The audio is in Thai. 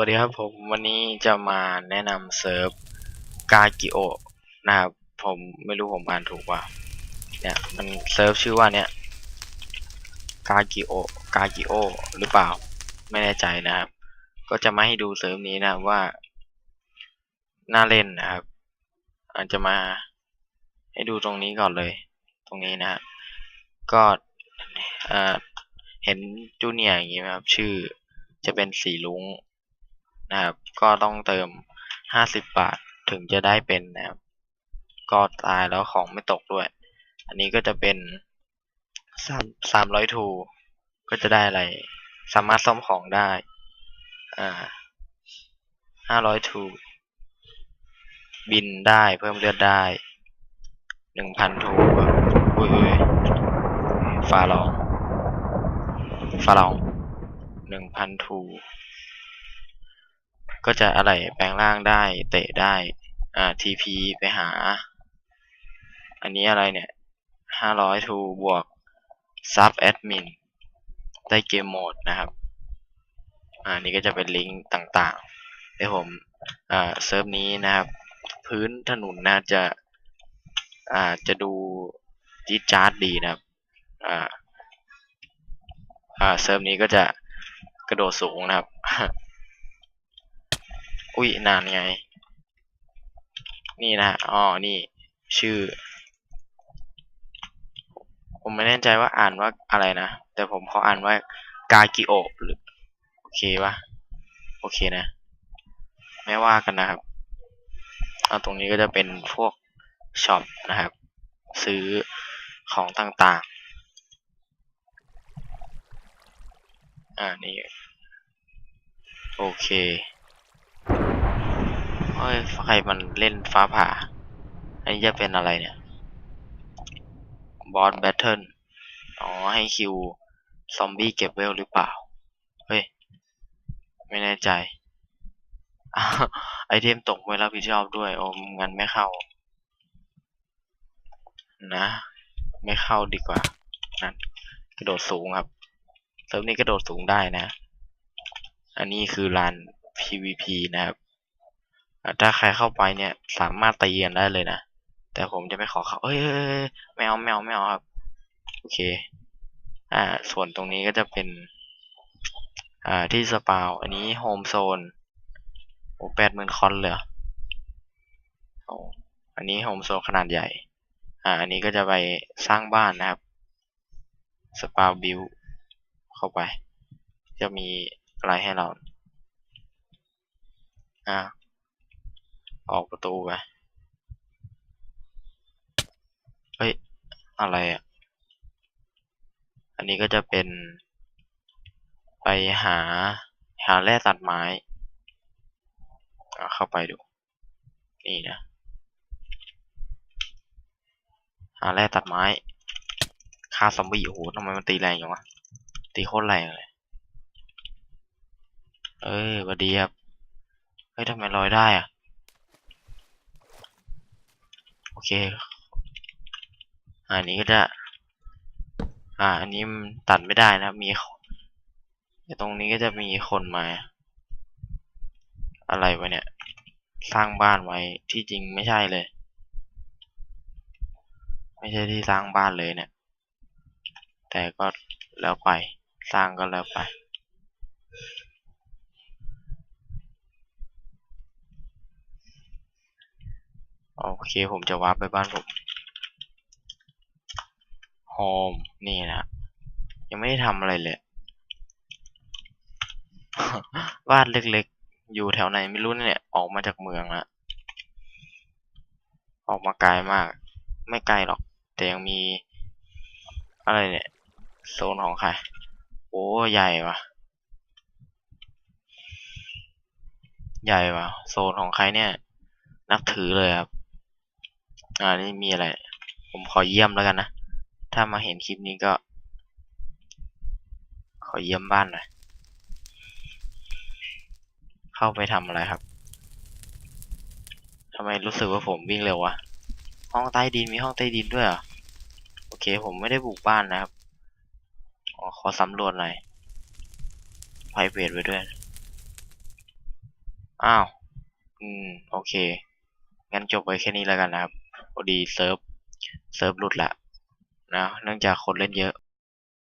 สวัสดีครับผมวันนี้จะมาแนะนำเซิร์ฟกากิโอนะครับผมไม่รู้ผมอ่านถูกเปล่าเนี่ยมันเซิร์ฟชื่อว่าเนี่ยกากิโอกากิโอหรือเปล่าไม่แน่ใจนะครับ ก็จะมาให้ดูเซิร์ฟนี้นะว่าน่าเล่นนะครับอาจจะมาให้ดูตรงนี้ก่อนเลย ตรงนี้นะฮะก็เห็นจูเนียอย่างงี้ไหมครับชื่อจะเป็นสีลุง นะครับ ก็ต้องเติมห้าสิบบาทถึงจะได้เป็นนะครับ ก็ตายแล้วของไม่ตกด้วย อันนี้ก็จะเป็นสามร้อยทูก็จะได้อะไร สามารถซ่อมของได้ อ่าห้าร้อยทูบินได้เพิ่มเลือดได้หนึ่งพันทูอุ้ยอุ้ยฟาร้องฟาร้องหนึ่งพันทู ก็จะอะไรแปลงร่างได้เตะได้อ่า TP ไปหา อันนี้อะไรเนี่ยห้าร้อยทูบวกซับแอดมินได้เกมโหมดนะครับ อ่านี่ก็จะเป็นลิงก์ต่างๆเดี๋ยวผมอ่าเซิร์ฟนี้นะครับ พื้นถนนนะจะอ่าจะดูจีจาร์ดดีนะครับอ่าอ่าเซิร์ฟนี้ก็จะกระโดดสูงนะครับ อุ้ยนานไง นี่นะอ๋อนี่ ชื่อ ผมไม่แน่ใจว่าอ่านว่าอะไรนะ แต่ผมเขาอ่านว่ากากิโอหรือโอเคปะโอเคนะ ไม่ว่ากันนะครับเอาตรงนี้ก็จะเป็นพวกช็อปนะครับ ซื้อของต่างๆ อ่านี่ โอเค เฮ้ยใครมันเล่นฟ้าผ่า อันนี้จะเป็นอะไรเนี่ย บอสแบทเทิล อ๋อ ให้คิว ซอมบี้เก็บเวลหรือเปล่า เฮ้ย ไม่แน่ใจ ไอเทมตกไม่รับผิดชอบด้วย โอ้งั้นไม่เข้า นะ ไม่เข้าดีกว่า นั่น กระโดดสูงครับเซิร์ฟนี้กระโดดสูงได้นะ อันนี้คือลาน PVP นะครับ ถ้าใครเข้าไปเนี่ยสามารถตีกันได้เลยนะ แต่ผมจะไม่ขอเข้าเอ้ยเอ้ยเอ้ยไม่เอาไม่เอาไม่เอาครับ โอเค อ่า ส่วนตรงนี้ก็จะเป็น อ่า ที่สปาว อันนี้โฮมโซน โอ้แปดหมื่นคอนเลยเหรอโอ้อันนี้โฮมโซนขนาดใหญ่ อ่า อันนี้ก็จะไปสร้างบ้านนะครับ สปาวบิวเข้าไป จะมีอะไรให้เรา อ่า ออกประตูไป เฮ้ย อะไรอะ อันนี้ก็จะเป็น ไปหาหาแร่ตัดไม้ เข้าไปดู นี่นะ หาแร่ตัดไม้ฆ่าซอมบี้โอ้โหทำไมมันตีแรงอย่างวะ ตีโคตรแรงเลย เอ้ยวัสดีครับ เฮ้ยทำไมลอยได้อะ โอเคอันนี้ก็จะอ่า อันนี้มันตัดไม่ได้นะครับมีตรงนี้ก็จะมีคนมา อะไรวะเนี่ย สร้างบ้านไว้ที่จริงไม่ใช่เลย ไม่ใช่ที่สร้างบ้านเลยเนี่ย แต่ก็แล้วไป สร้างก็แล้วไป โอเคผมจะวาร์ปไปบ้านผมโฮมนี่นะยังไม่ได้ทำอะไรเลย บ้านเล็กๆ อยู่แถวไหนไม่รู้เนี่ย ออกมาจากเมืองละออกมาไกลมาก ไม่ไกลหรอก แต่ยังมี อะไรเนี่ย โซนของใคร โอ้ใหญ่ว่ะใหญ่ว่ะโซนของใครเนี่ย นับถือเลยครับ อ่านี่มีอะไร ผมขอเยี่ยมแล้วกันนะ ถ้ามาเห็นคลิปนี้ก็ ขอเยี่ยมบ้านหน่อย เข้าไปทำอะไรครับทำไมรู้สึกว่าผมวิ่งเร็ววะ ห้องใต้ดินมีห้องใต้ดินด้วยเหรอ โอเค ผมไม่ได้บุกบ้านนะครับอขอสำรวจหน่อยไพรเวทไว้ด้วย อ้าว อืม โอเค งั้นจบไว้แค่นี้แล้วกันนะครับ พอดีเซิร์ฟเซิร์ฟหลุดละนะเนื่องจากคนเล่นเยอะ